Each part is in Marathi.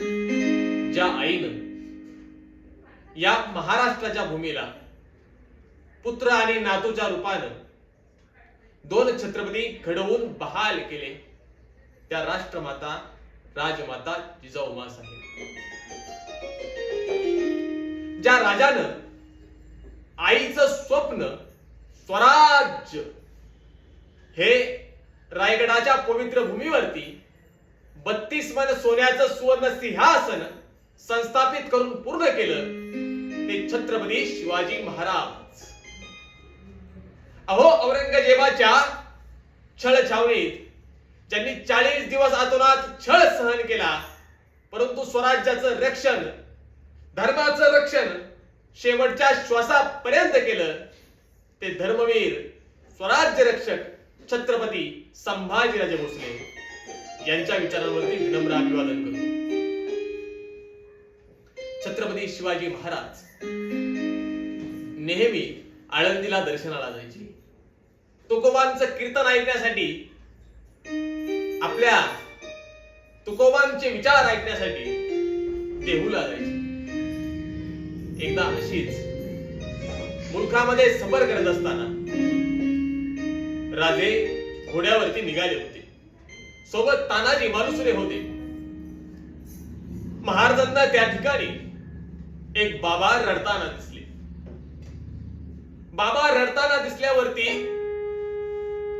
ज्या आईनं या महाराष्ट्राच्या भूमीला पुत्र आणि नातूच्या रूपानं दोन छत्रपती घडवून बहाल केले त्या राष्ट्रमाता राजमाता जिजाऊ साहेब. ज्या राजानं आईचं स्वप्न स्वराज्य हे रायगडाच्या पवित्र भूमीवरती बत्तीस मन सोन्याचं सुवर्ण सिंहासन संस्थापित करून पूर्ण केलं ते छत्रपती शिवाजी महाराज. अहो औरंगजेबाच्या छळ छावणीत ज्यांनी चाळीस दिवस आतोनात छळ सहन केला परंतु स्वराज्याचं रक्षण धर्माचं रक्षण शेवटच्या श्वासापर्यंत केलं ते धर्मवीर स्वराज्य रक्षक छत्रपती संभाजीराजे भोसले. यांच्या विचारांवरती विनम्र अभिवादन करतो छत्रपती शिवाजी महाराज नेहमी आळंदीला दर्शनाला जायचे. तुकोबांचं कीर्तन ऐकण्यासाठी आपल्या तुकोबांचे विचार ऐकण्यासाठी देहूला जायचे. एकदा अशीच मुलखामध्ये सफर करत असताना राजे घोड्यावरती निघाले होते. सोबत तानाजी मालुसरे होते. महाराजांना त्या ठिकाणी एक बाबा रडताना दिसले. बाबा रडताना दिसल्यावरती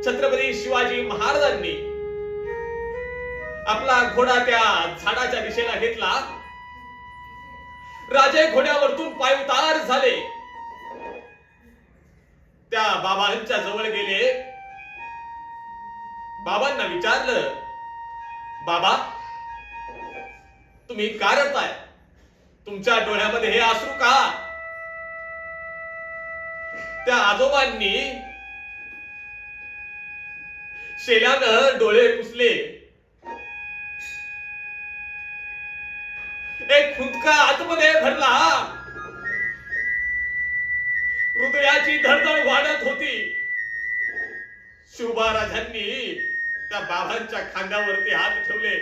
छत्रपती शिवाजी महाराजांनी आपला घोडा त्या झाडाच्या दिशेला घेतला. राजे घोड्यावरतून पाय उतार झाले. त्या बाबांच्या जवळ गेले. बाबांना विचारलं बाबा तुम्ही का रडताय? तुमच्या डोळ्यामध्ये हे असू का? त्या आजोबांनी शेल्यानं डोळे पुसले. एक खुंदका आतमध्ये भरला. हृदयाची धडधड वाढत होती. शिवबाराजांनी त्या बाबांच्या खांद्यावरती हात ठेवले.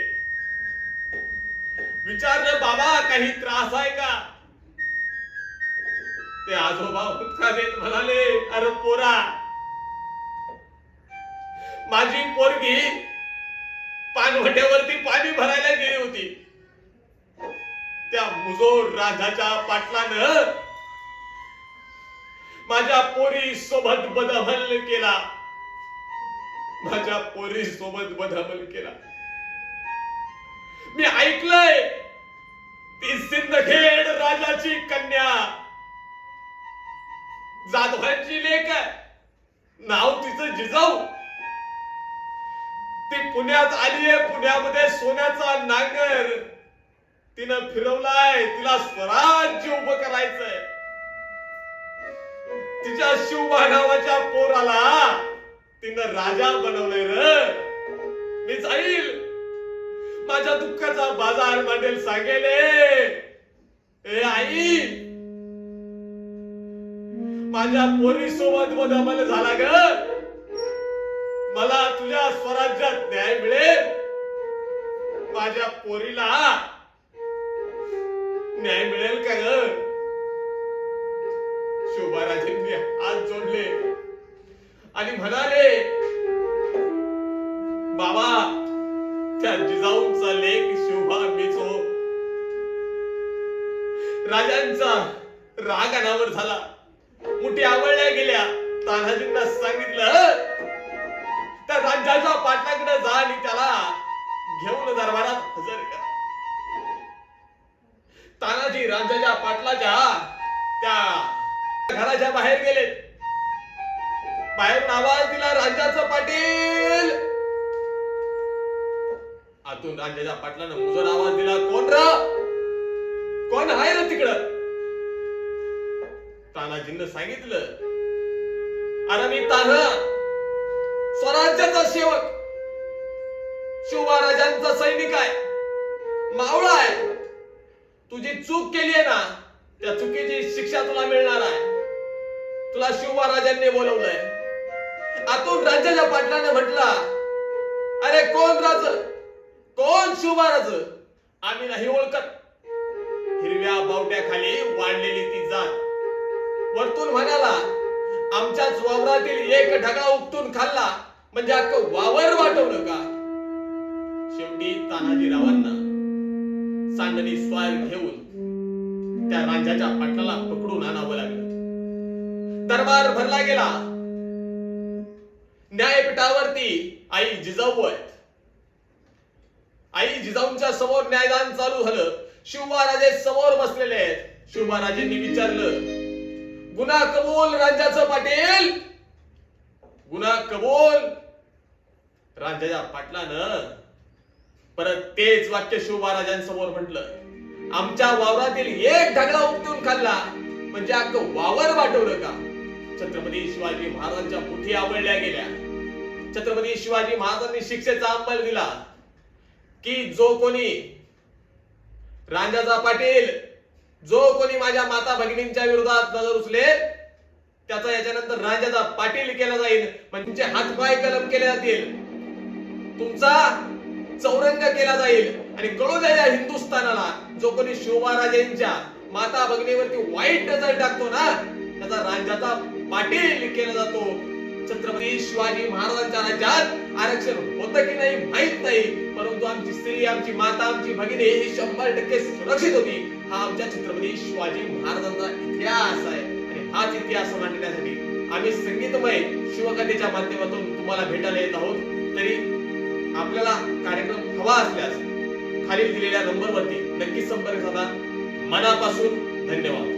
विचारलं बाबा काही त्रास आहे का? ते आजोबा हुंदका देत म्हणाले अरे पोरा माझी पोरगी पानवट्यावरती पाणी भरायला गेली होती. त्या मुजोर राजाच्या पाटलानं माझ्या पोरी सोबत बदहल केला. माझ्या पोरी सोबत बदामल केला. मी ऐकलंय ती सिंदखेड राजाची कन्या. जाधवांची लेख नाव तिचं जिजाऊ. ती पुण्यात आलीये पुण्यामध्ये सोन्याचा नांगर. तिनं फिरवलाय तिला स्वराज्य उभं करायचंय. तिच्या शिवबा नावाच्या पोराला तिनं राजा बनवलंय र. मी जाईल. माझ्या दुःखाचा बाजार मांडेल सांगेल. ए आई. माझ्या पोरी सोबत बदल झाला ग. मला तुझ्या स्वराज्यात न्याय मिळेल. माझ्या पोरीला न्याय मिळेल का ग? शोभाराजेंनी हात जोडले. आणि म्हणाले बाबा त्या जिजाऊंचा लेख शोभा मिचो. राजांचा राग अनावर झाला. मुठी आवडल्या गेल्या. तानाजींना सांगितलं त्या राज्याच्या पाटलाकडे जा आणि त्याला घेऊन दरबारात हजर करा. तानाजी राजाच्या पाटलाच्या त्या घराच्या बाहेर गेले. बाहेर आवाज दिला राजाचं पाटील. आतून राजाच्या पाटलानं मुजर आवाज दिला. कोण र? कोण आहे ना तिकडं? तानाजीनं सांगितलं अरे मी तान्हा स्वराज्याचा सेवक. शिवराजांचा सैनिक आहे. मावळा आहे. तुझी चूक केली आहे ना त्या चुकीची शिक्षा तुला मिळणार आहे. तुला शिवराजांनी बोलवलंय. आतून राज्याच्या पाटलाने म्हटला अरे कोण राज? कोण शिवराज आम्ही नाही ओळखत. हिरव्या बावट्याखाली वाढलेली ती जात वरतून म्हणाला आमच्याच वावरातील एक ढगा उपटून खाल्ला म्हणजे अख्खं वावर वाटवलं का? शेवटी तानाजीरावांना सांडणी स्वार घेऊन त्या राजाच्या पाटलाला पकडून आणावं लागलं. दरबार भरला गेला. न्यायपीठावरती आई जिजाऊ आहेत. आई जिजाऊंच्या समोर न्यायदान चालू झालं. शिवबाराजे समोर बसलेले आहेत. शिवबाराजेंनी विचारलं गुन्हा कबूल राज्याचं पाटील? गुन्हा कबूल राज्याच्या पाटलानं? परत तेच वाक्य शिवबाराजांसमोर म्हटलं आमच्या वावरातील एक ढगला उपटून खाल्ला. म्हणजे अख्खं वावर वाटवलं का? छत्रपती शिवाजी महाराजांच्या मुठी आवडल्या गेल्या. छत्रपती शिवाजी महाराजांनी शिक्षेचा अंमल दिला. की जो कोणी रांजाचा पाटील जो कोणी माझ्या माता भगिनींच्या विरोधात नजर उचले त्याचा याच्यानंतर राजाचा पाटील केला जाईल. म्हणजे हातपाय कलम केले जातील. तुमचा चौरंग केला जाईल. आणि कळू द्या हिंदुस्थानाला जो कोणी शिवमहाराजांच्या माता भगिनीवरती वाईट नजर टाकतो ना त्याचा राजाचा पाटील केला जातो. छत्रपती शिवाजी महाराजांच्या राज्यात आरक्षण होतं की नाही माहीत नाही. परंतु आमची स्त्री आमची माता आमची भगिनी ही शंभर टक्के सुरक्षित होती. हा आमच्या छत्रपती शिवाजी महाराजांचा इतिहास आहे. आणि हाच इतिहास मांडण्यासाठी आम्ही संगीतमय शिवकथेच्या माध्यमातून तुम्हाला भेटायला येत आहोत. तरी आपल्याला कार्यक्रम हवा असल्यास खालील दिलेल्या नंबरवरती नक्की संपर्क साधा. मनापासून धन्यवाद.